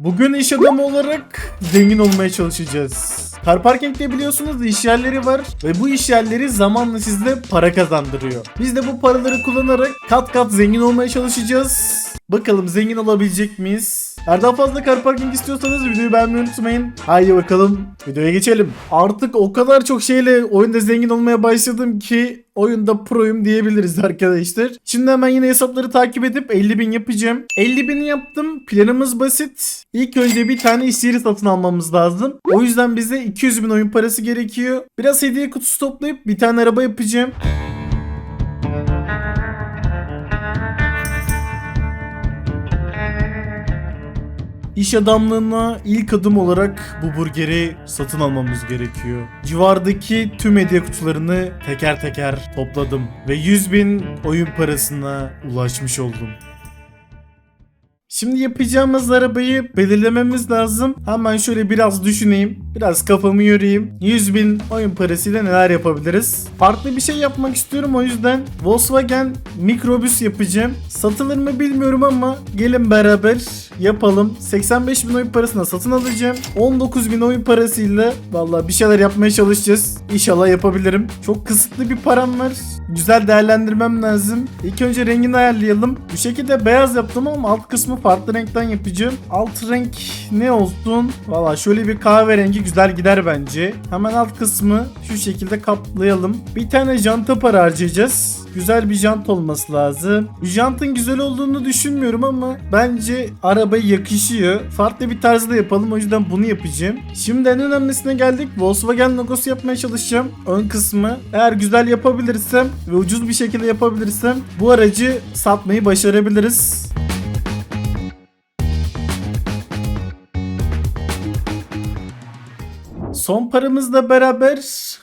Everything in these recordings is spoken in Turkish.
Bugün iş adamı olarak zengin olmaya çalışacağız. Car parking'de biliyorsunuz iş yerleri var ve bu iş yerleri zamanla sizde para kazandırıyor. Biz de bu paraları kullanarak kat kat zengin olmaya çalışacağız. Bakalım zengin olabilecek miyiz? Eğer daha fazla car parking istiyorsanız videoyu beğenmeyi unutmayın. Haydi bakalım videoya geçelim. Artık o kadar çok şeyle oyunda zengin olmaya başladım ki oyunda proyum diyebiliriz arkadaşlar. Şimdi hemen yine hesapları takip edip 50 bin yapacağım. 50 bini yaptım. Planımız basit. İlk önce bir tane iş yeri satın almamız lazım. O yüzden bize 200 bin oyun parası gerekiyor. Biraz hediye kutusu toplayıp bir tane araba yapacağım. İş adamlığına ilk adım olarak bu burgeri satın almamız gerekiyor. Civardaki tüm hediye kutularını teker teker topladım ve 100 bin oyun parasına ulaşmış oldum. Şimdi yapacağımız arabayı belirlememiz lazım. Hemen şöyle biraz düşüneyim. Biraz kafamı yorayım. 100 bin oyun parasıyla neler yapabiliriz? Farklı bir şey yapmak istiyorum o yüzden Volkswagen mikrobüs yapacağım. Satılır mı bilmiyorum ama gelin beraber yapalım. 85 bin oyun parasına satın alacağım. 19 bin oyun parasıyla vallahi bir şeyler yapmaya çalışacağız. İnşallah yapabilirim. Çok kısıtlı bir param var. Güzel değerlendirmem lazım. İlk önce rengini ayarlayalım. Bu şekilde beyaz yaptım ama alt kısmı farklı renkten yapacağım. Alt renk ne olsun? Valla şöyle bir kahverengi güzel gider bence. Hemen alt kısmı şu şekilde kaplayalım. Bir tane janta para harcayacağız. Güzel bir jant olması lazım. Jantın güzel olduğunu düşünmüyorum ama bence arabaya yakışıyor. Farklı bir tarzda yapalım o yüzden bunu yapacağım. Şimdi en önemlisine geldik. Volkswagen logosu yapmaya çalışacağım. Ön kısmı. Eğer güzel yapabilirsem ve ucuz bir şekilde yapabilirsem bu aracı satmayı başarabiliriz. Son paramızla beraber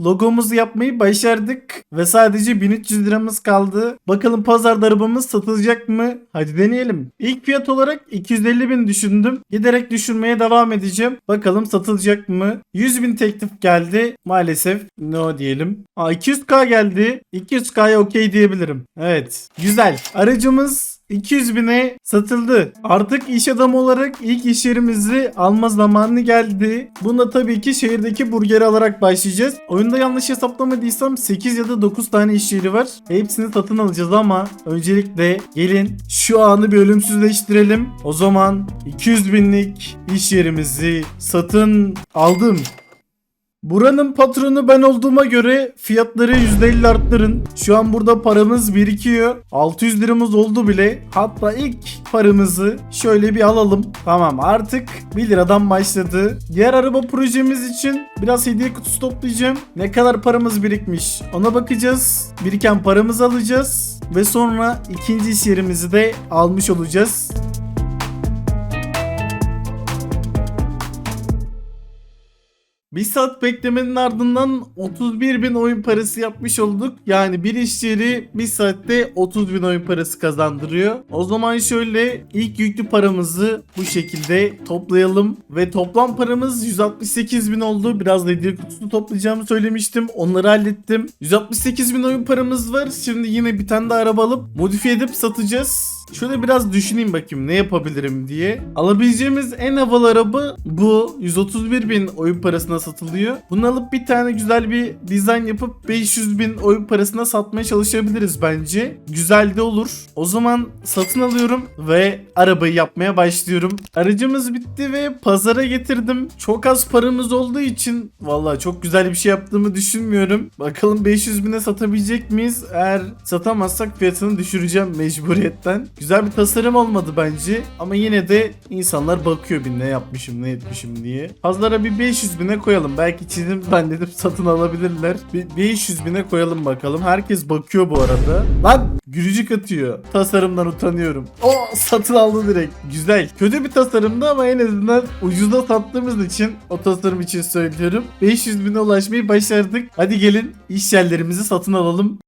logomuzu yapmayı başardık ve sadece 1300 liramız kaldı. Bakalım pazarda arabamız satılacak mı? Hadi deneyelim. İlk fiyat olarak 250 bin düşündüm. Giderek düşürmeye devam edeceğim. Bakalım satılacak mı? 100 bin teklif geldi. Maalesef no diyelim. Aa 200k geldi. 200k'ya okey diyebilirim. Evet. Güzel. Aracımız 200 bine satıldı. Artık iş adamı olarak ilk iş yerimizi alma zamanı geldi. Bunda tabii ki şehirdeki burgeri alarak başlayacağız. Oyunda yanlış hesaplamadıysam 8 ya da 9 tane iş yeri var. Hepsini satın alacağız ama öncelikle gelin şu anı bir ölümsüzleştirelim. O zaman 200 binlik iş yerimizi satın aldım. Buranın patronu ben olduğuma göre fiyatları %50 arttırın. Şu an burada paramız birikiyor. 600 liramız oldu bile. Hatta ilk paramızı şöyle bir alalım. Tamam artık 1 liradan başladı. Diğer araba projemiz için biraz hediye kutusu toplayacağım. Ne kadar paramız birikmiş ona bakacağız. Biriken paramızı alacağız. Ve sonra ikinci iş yerimizi de almış olacağız. Bir saat beklemenin ardından 31 bin oyun parası yapmış olduk. Yani bir iş yeri bir saatte 30 bin oyun parası kazandırıyor. O zaman şöyle ilk yüklü paramızı bu şekilde toplayalım. Ve toplam paramız 168 bin oldu. Biraz da hediye kutusu toplayacağımı söylemiştim. Onları hallettim. 168 bin oyun paramız var. Şimdi yine bir tane daha araba alıp modifiye edip satacağız. Şöyle biraz düşüneyim bakayım ne yapabilirim diye. Alabileceğimiz en havalı araba bu. 131 bin oyun parasına satılıyor. Bunu alıp bir tane güzel bir dizayn yapıp 500 bin oyun parasına satmaya çalışabiliriz bence. Güzel de olur. O zaman satın alıyorum ve arabayı yapmaya başlıyorum. Aracımız bitti ve pazara getirdim. Çok az paramız olduğu için vallahi çok güzel bir şey yaptığımı düşünmüyorum. Bakalım 500 bine satabilecek miyiz? Eğer satamazsak fiyatını düşüreceğim mecburiyetten. Güzel bir tasarım olmadı bence. Ama yine de insanlar bakıyor bir ne yapmışım ne etmişim diye. Pazara bir 500 bine koyalım. Belki çizim zannedip satın alabilirler. Bir 500 bine koyalım bakalım. Herkes bakıyor bu arada. Lan gülücük atıyor. Tasarımdan utanıyorum. O satın aldı direkt. Güzel. Kötü bir tasarımdı ama en azından ucuza sattığımız için o tasarım için söylüyorum. 500 bine ulaşmayı başardık. Hadi gelin iş yerlerimizi satın alalım.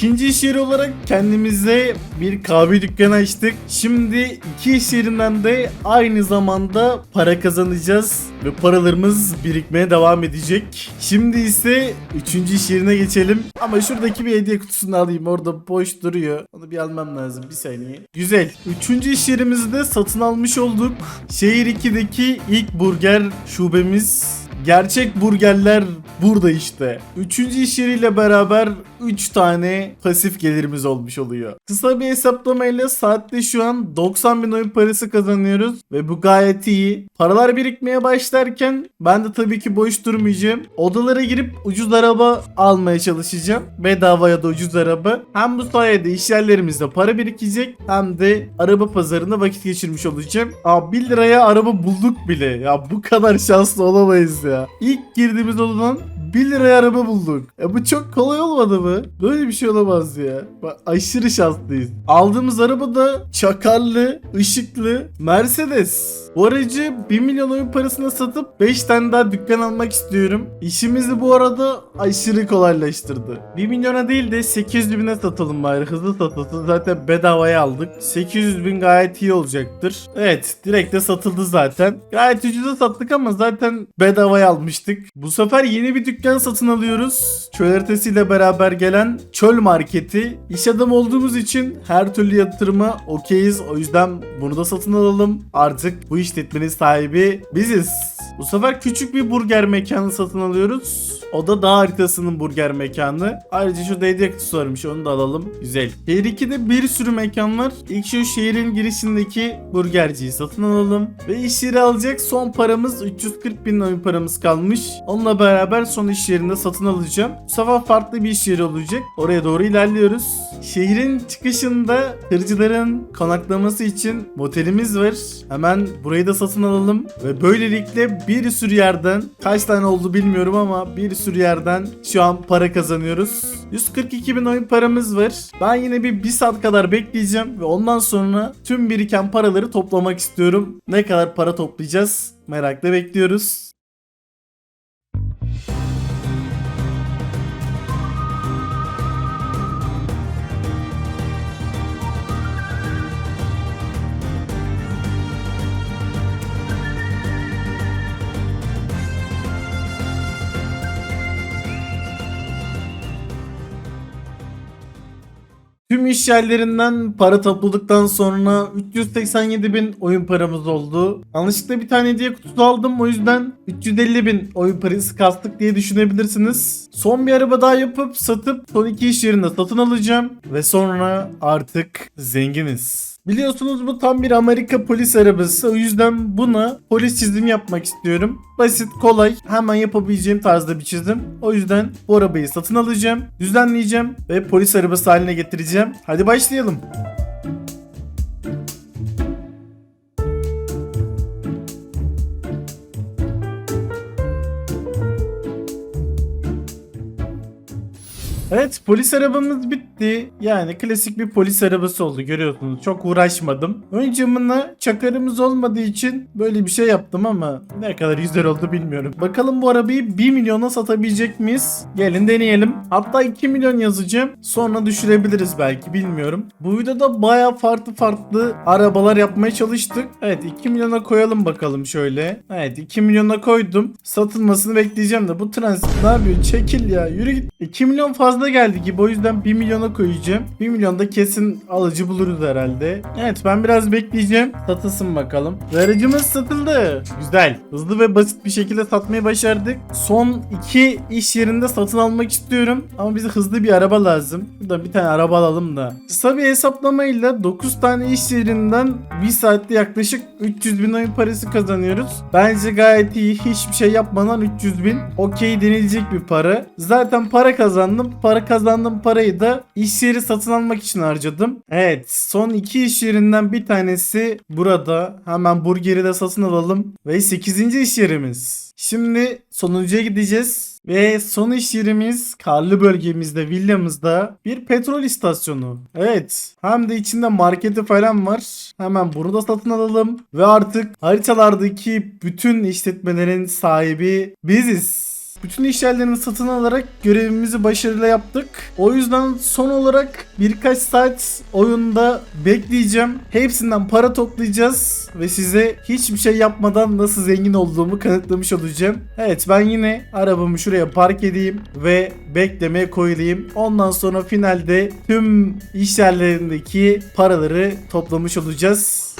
İkinci iş yeri olarak kendimize bir kahve dükkanı açtık. Şimdi iki iş yerinden de aynı zamanda para kazanacağız ve paralarımız birikmeye devam edecek. Şimdi ise üçüncü iş yerine geçelim. Ama şuradaki bir hediye kutusunu alayım. Orada boş duruyor. Onu bir almam lazım. Bir saniye. Güzel. Üçüncü iş yerimizi de satın almış olduk. Şehir 2'deki ilk burger şubemiz. Gerçek burgerler burada işte. Üçüncü iş yeriyle beraber 3 tane pasif gelirimiz olmuş oluyor. Kısa bir hesaplamayla saatte şu an 90 bin oyun parası kazanıyoruz ve bu gayet iyi. Paralar birikmeye başlarken ben de tabii ki boş durmayacağım. Odalara girip ucuz araba almaya çalışacağım. Bedavaya da ucuz araba. Hem bu sayede iş yerlerimizde para birikecek hem de araba pazarında vakit geçirmiş olacağım. Aa 1 liraya araba bulduk bile. Ya bu kadar şanslı olamayız ya. İlk girdiğimiz odadan 1 liraya araba bulduk. E bu çok kolay olmadı mı? Böyle bir şey olamaz ya. Bak, aşırı şanslıyız. Aldığımız araba da çakarlı, ışıklı Mercedes. Bu aracı 1 milyon oyun parasına satıp 5 tane daha dükkan almak istiyorum. İşimizi bu arada aşırı kolaylaştırdı. 1 milyona değil de 800 bine satalım bari. Hızlı satılsın. Zaten bedavaya aldık. 800 bin gayet iyi olacaktır. Evet direkt de satıldı zaten. Gayet ucuza sattık ama zaten bedavaya almıştık. Bu sefer yeni bir dükkan satın alıyoruz. Çöl haritasıyla beraber gelen çöl marketi. İş adamı olduğumuz için her türlü yatırıma okeyiz. O yüzden bunu da satın alalım. Artık bu işletmenin sahibi biziz. Bu sefer küçük bir burger mekanı satın alıyoruz. O da dağ haritasının burger mekanı. Ayrıca şurada hediye kutusu varmış onu da alalım. Güzel. Şehir 2'de bir sürü mekan var. İlk şu şehrin girişindeki burgerciyi satın alalım. Ve iş yeri alacak son paramız 340 bin oyun paramız kalmış. Onunla beraber son iş yerinde satın alacağım. Bu sefer farklı bir iş yeri olacak. Oraya doğru ilerliyoruz. Şehrin çıkışında hırcıların konaklaması için motelimiz var. Hemen burayı da satın alalım. Ve böylelikle bir sürü yerden kaç tane oldu bilmiyorum ama bir sürü yerden şu an para kazanıyoruz. 142 bin oyun paramız var. Ben yine bir, bir saat kadar bekleyeceğim ve ondan sonra tüm biriken paraları toplamak istiyorum. Ne kadar para toplayacağız merakla bekliyoruz. Tüm iş yerlerinden para topladıktan sonra 387 bin oyun paramız oldu. Yanlışlıkla bir tane hediye kutusu aldım o yüzden 350 bin oyun parası kastık diye düşünebilirsiniz. Son bir araba daha yapıp satıp son iki iş yerinde satın alacağım. Ve sonra artık zenginiz. Biliyorsunuz bu tam bir Amerika polis arabası. O yüzden buna polis çizim yapmak istiyorum. Basit, kolay, hemen yapabileceğim tarzda bir çizim. O yüzden bu arabayı satın alacağım, düzenleyeceğim ve polis arabası haline getireceğim. Hadi başlayalım. Evet polis arabamız bitti. Yani klasik bir polis arabası oldu görüyorsunuz. Çok uğraşmadım. Ön camına çakarımız olmadığı için böyle bir şey yaptım ama ne kadar güzel oldu bilmiyorum. Bakalım bu arabayı 1 milyona satabilecek miyiz? Gelin deneyelim. Hatta 2 milyon yazacağım. Sonra düşürebiliriz belki bilmiyorum. Bu videoda baya farklı farklı arabalar yapmaya çalıştık. Evet 2 milyona koyalım bakalım şöyle. Evet 2 milyona koydum. Satılmasını bekleyeceğim de bu transit ne yapıyor? Çekil ya yürü git. 2 milyon fazla geldi gibi o yüzden 1 milyona koyacağım. 1 milyonda kesin alıcı buluruz herhalde. Evet ben biraz bekleyeceğim. Satılsın bakalım. Ve aracımız satıldı. Güzel. Hızlı ve basit bir şekilde satmayı başardık. Son iki iş yerinde satın almak istiyorum. Ama bize hızlı bir araba lazım. Burada bir tane araba alalım da. Kısa bir hesaplamayla 9 tane iş yerinden 1 saatte yaklaşık 300 bin oyun parası kazanıyoruz. Bence gayet iyi. Hiçbir şey yapmadan 300 bin. Okey denilecek bir para. Zaten para kazandım. Para kazandığım parayı da iş yeri satın almak için harcadım. Evet son iki iş yerinden bir tanesi burada. Hemen burgeri de satın alalım. Ve 8. iş yerimiz. Şimdi sonuncuya gideceğiz. Ve son iş yerimiz karlı bölgemizde villamızda bir petrol istasyonu. Evet hem de içinde marketi falan var. Hemen bunu da satın alalım. Ve artık haritalardaki bütün işletmelerin sahibi biziz. Bütün iş yerlerini satın alarak görevimizi başarıyla yaptık. O yüzden son olarak birkaç saat oyunda bekleyeceğim. Hepsinden para toplayacağız ve size hiçbir şey yapmadan nasıl zengin olduğumu kanıtlamış olacağım. Evet ben yine arabamı şuraya park edeyim ve beklemeye koyulayım. Ondan sonra finalde tüm iş yerlerindeki paraları toplamış olacağız.